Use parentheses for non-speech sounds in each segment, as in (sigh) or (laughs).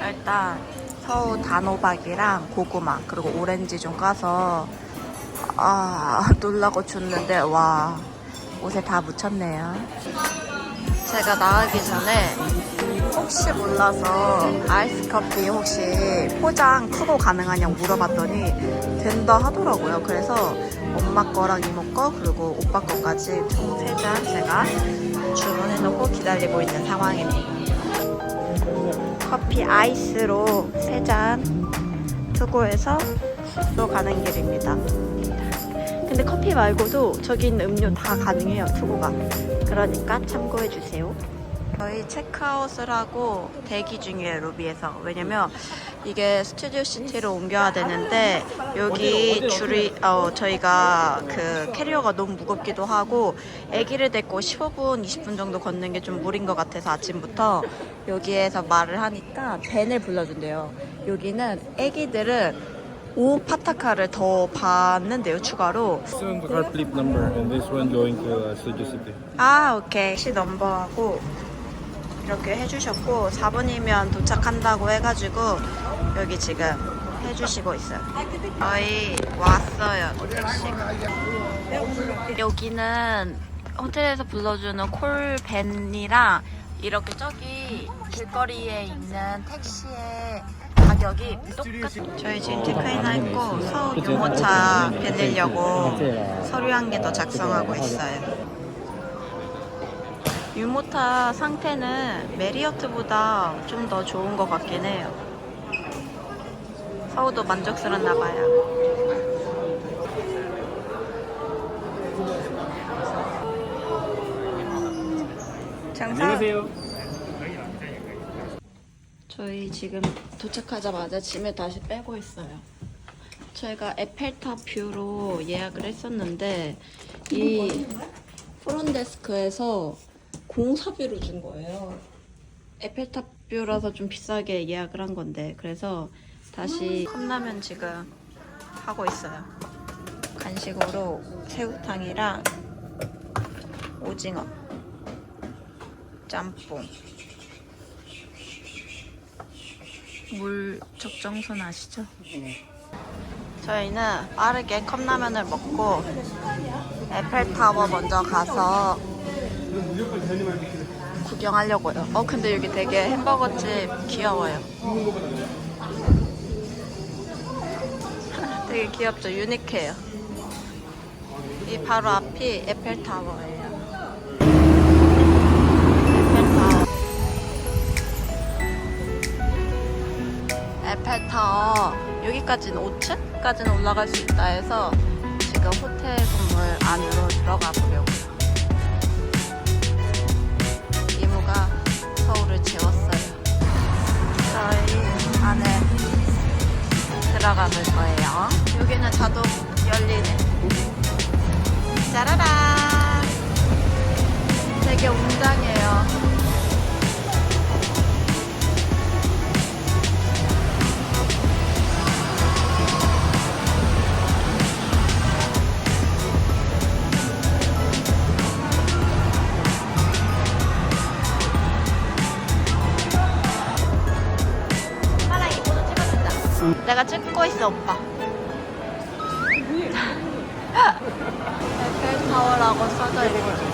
일단 서우 단호박이랑 고구마 그리고 오렌지 좀 까서 아 놀라고 줬는데 와 옷에 다 묻혔네요. 제가 나가기 전에 혹시 몰라서 아이스 커피 혹시 포장 크고 가능하냐고 물어봤더니 된다 하더라고요. 그래서 엄마 거랑 이모 거 그리고 오빠 거까지 총 세 잔 제가 주문해놓고 기다리고 있는 상황입니다. 커피 아이스로 세 잔 투고해서 또 가는 길입니다. 근데 커피 말고도 저기 있는 음료 다 가능해요, 투고가. 그러니까 참고해 주세요. 저희 체크아웃을 하고 대기 중이에요, 로비에서. 왜냐면 이게 스튜디오 시티로 옮겨야 되는데 여기 줄이 어, 저희가 그 캐리어가 너무 무겁기도 하고 아기를 데리고 15분, 20분 정도 걷는 게 좀 무리인 것 같아서 아침부터 여기에서 말을 하니까 벤을 불러준대요. 여기는 아기들은 5 파타카를 더 받는데요, 추가로. Uh. 아, 오케이. 시 넘버하고 이렇게 해주셨고 4분이면 도착한다고 해가지고 여기 지금 해주시고 있어요. 저희 왔어요. 택시가. 여기는 호텔에서 불러주는 콜밴이랑 이렇게 저기 길거리에 있는 택시의 가격이 똑같아요. 저희 지금 체크인 했고 서울 유모차 빌리려고 서류 한 개 더 작성하고 있어요. 유모타 상태는 메리어트보다 좀 더 좋은 것 같긴 해요. 서우도 만족스럽나 봐요. 장사 저희 지금 도착하자마자 짐을 다시 빼고 있어요. 저희가 에펠탑 뷰로 예약을 했었는데 이 프론데스크에서 공사비로 준 거예요. 에펠탑 뷰라서 좀 비싸게 예약을 한 건데 그래서 다시 컵라면 지금 하고 있어요. 간식으로 새우탕이랑 오징어, 짬뽕, 물 적정선 아시죠? 저희는 빠르게 컵라면을 먹고 에펠타워 먼저 가서 구경하려고요. 어 근데 여기 되게 햄버거집 귀여워요. 되게 귀엽죠? 유니크해요. 이 바로 앞이 에펠타워예요. 에펠타워. 여기까지는 5층까지는 올라갈 수 있다 해서 지금 호텔 건물 안으로 들어가 보려고 들어가 볼 거예요. 여기는 자동 열리네. 짜라란. 되게 웅장해요. 있어, 오빠. 에펠 타워라고 써져 있고.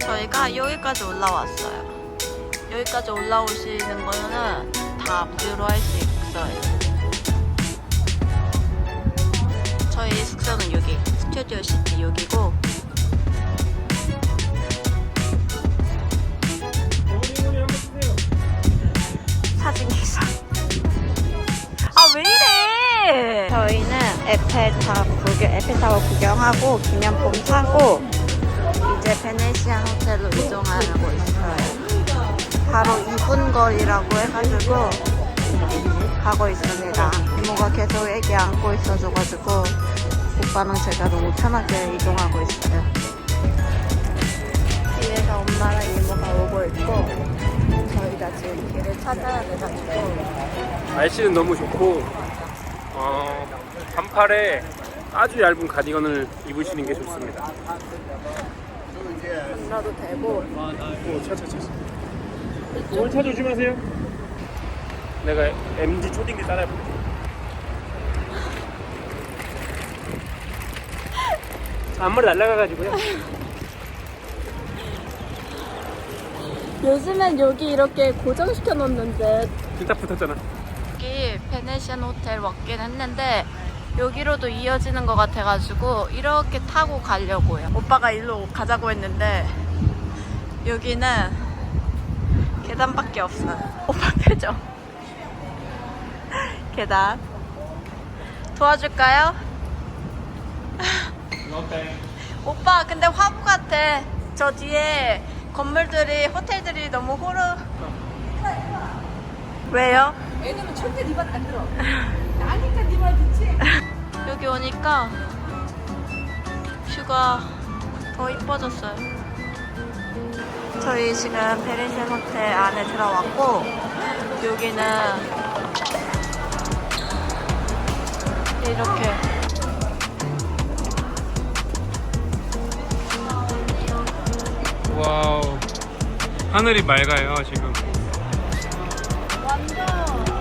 저희가 여기까지 올라왔어요. 여기까지 올라오시는 거는 다 무료로 할 수 있어요. 저희 숙소는 여기 스튜디오 시티 여기고 에펠탑 구경, 에펠타워 구경하고 기념품 사고 이제 베네시안 호텔로 이동하고 있어요. 바로 2분 거리라고 해가지고 가고 있습니다. 이모가 계속 애기 안고 있어줘가지고 오빠랑 제가 너무 편하게 이동하고 있어요. 뒤에서 엄마랑 이모가 오고 있고 저희가 지금 길을 찾아야 돼가지고 날씨는 너무 좋고 어, 반팔에 아주 얇은 가디건을 입으시는 게 좋습니다. 나도 되고 오, 차, 차, 차. 오늘 차 조심하세요. 내가 MG 초딩기 따라해볼게. 앞머리 날라가가지고요. 요즘엔 여기 이렇게 고정시켜 놓는데 진짜 붙었잖아. 여기 베네시안 호텔 왔긴 했는데 여기로도 이어지는 것 같아가지고 이렇게 타고 가려고요. 오빠가 일로 가자고 했는데 여기는 계단밖에 없어요. (laughs) 오빠 표정. (laughs) 계단. 도와줄까요? (laughs) 오빠 근데 화보 같아. 저 뒤에 건물들이 호텔들이 너무 호르. 왜요? 왜냐면 절대 네말안 들어. 나니까 네말 듣지. (laughs) 여기 오니까 뷰가 더 이뻐졌어요. 저희 지금 베리센 호텔 안에 들어왔고 여기는 이렇게 와우. 하늘이 맑아요, 지금. 완전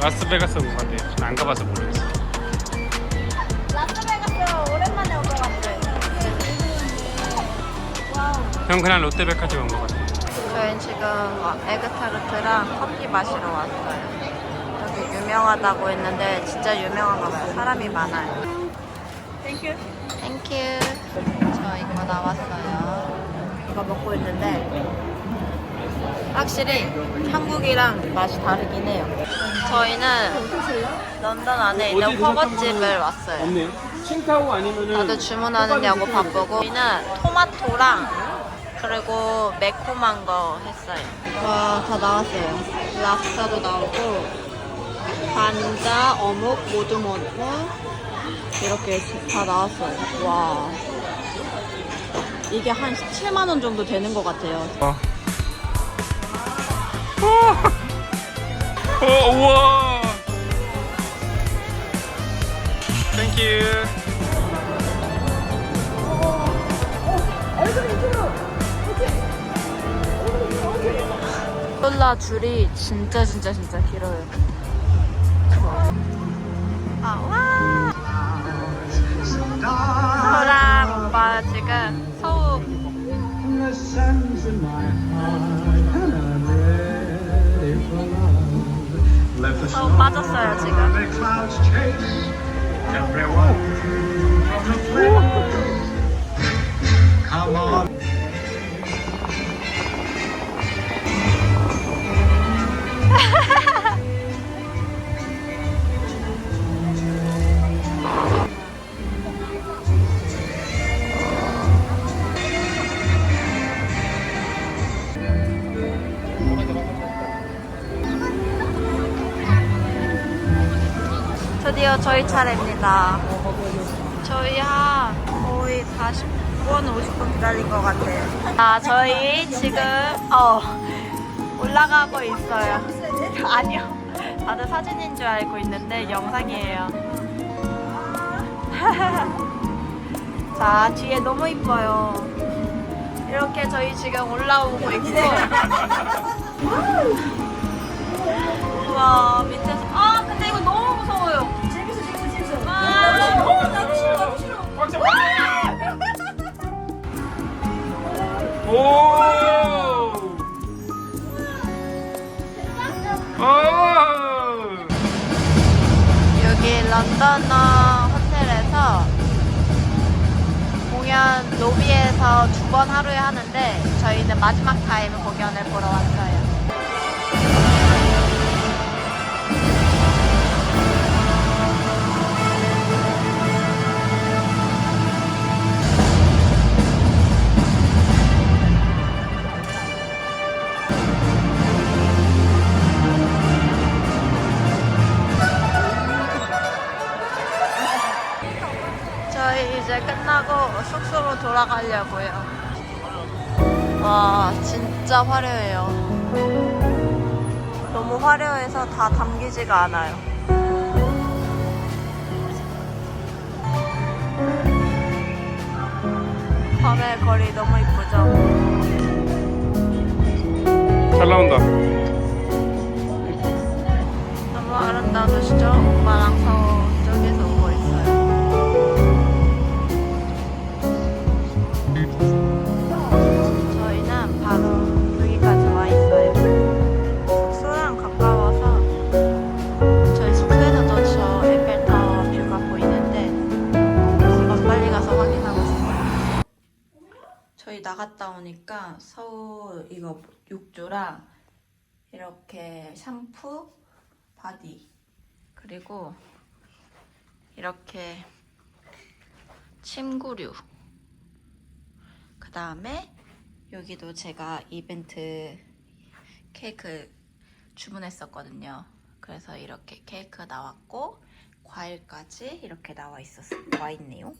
라스베가스 온것 같아요. 안 가봐서 모르겠어요. 라스베가스 오랜만에 온 것 같아. 형 그냥 롯데백화점 온 것 같아요. 저희는 지금 에그타르트랑 커피 마시러 왔어요. 여기 유명하다고 했는데 진짜 유명한가 봐요. 사람이 많아요. 땡큐. 땡큐. 저 이거 나왔어요. 이거 먹고 있는데 확실히 한국이랑 맛이 다르긴 해요. 저희는 런던 안에 있는 허거집을 왔어요. 없네요. 칭타오 아니면은 다들 주문하느냐고 바쁘고 저희는 토마토랑 그리고 매콤한 거 했어요 와 다 나왔어요 랍스타도 나오고 관자, 어묵, 모두 모두 이렇게 다 나왔어요 와 이게 한 17만 원 정도 되는 것 같아요 어. 오, 우와. 땡큐. 콜라 줄이 진짜 진짜 진짜 길어요. 아, 와! 저랑 오빠 지금 서욱 love. Let the 서욱 빠졌어요 지금. 저희 차례입니다. 저희 한 거의 40분, 50분 기다린 것 같아요. 아, 저희 지금, 어, 올라가고 있어요. (laughs) 아니요. 다들 사진인 줄 알고 있는데 영상이에요. (laughs) 자, 뒤에 너무 이뻐요. 이렇게 저희 지금 올라오고 있고. (laughs) 우와, 밑에서. 나도 싫어. 오. 오. 여기 런던어 호텔에서 공연 로비에서 두 번 하루에 하는데 저희는 마지막 타임 공연을 보러 왔어요. 돌아가려고요. 와, 진짜 화려해요. 너무 화려해서 다 담기지가 않아요. 밤의 거리 너무 이쁘죠? 잘 나온다. 너무 아름다우시죠? 오빠랑 서쪽 오니까 서울 이거 욕조랑 이렇게 샴푸, 바디 그리고 이렇게 침구류 그 다음에 여기도 제가 이벤트 케이크 주문했었거든요. 그래서 이렇게 케이크 나왔고 과일까지 이렇게 나와 있었 와 있네요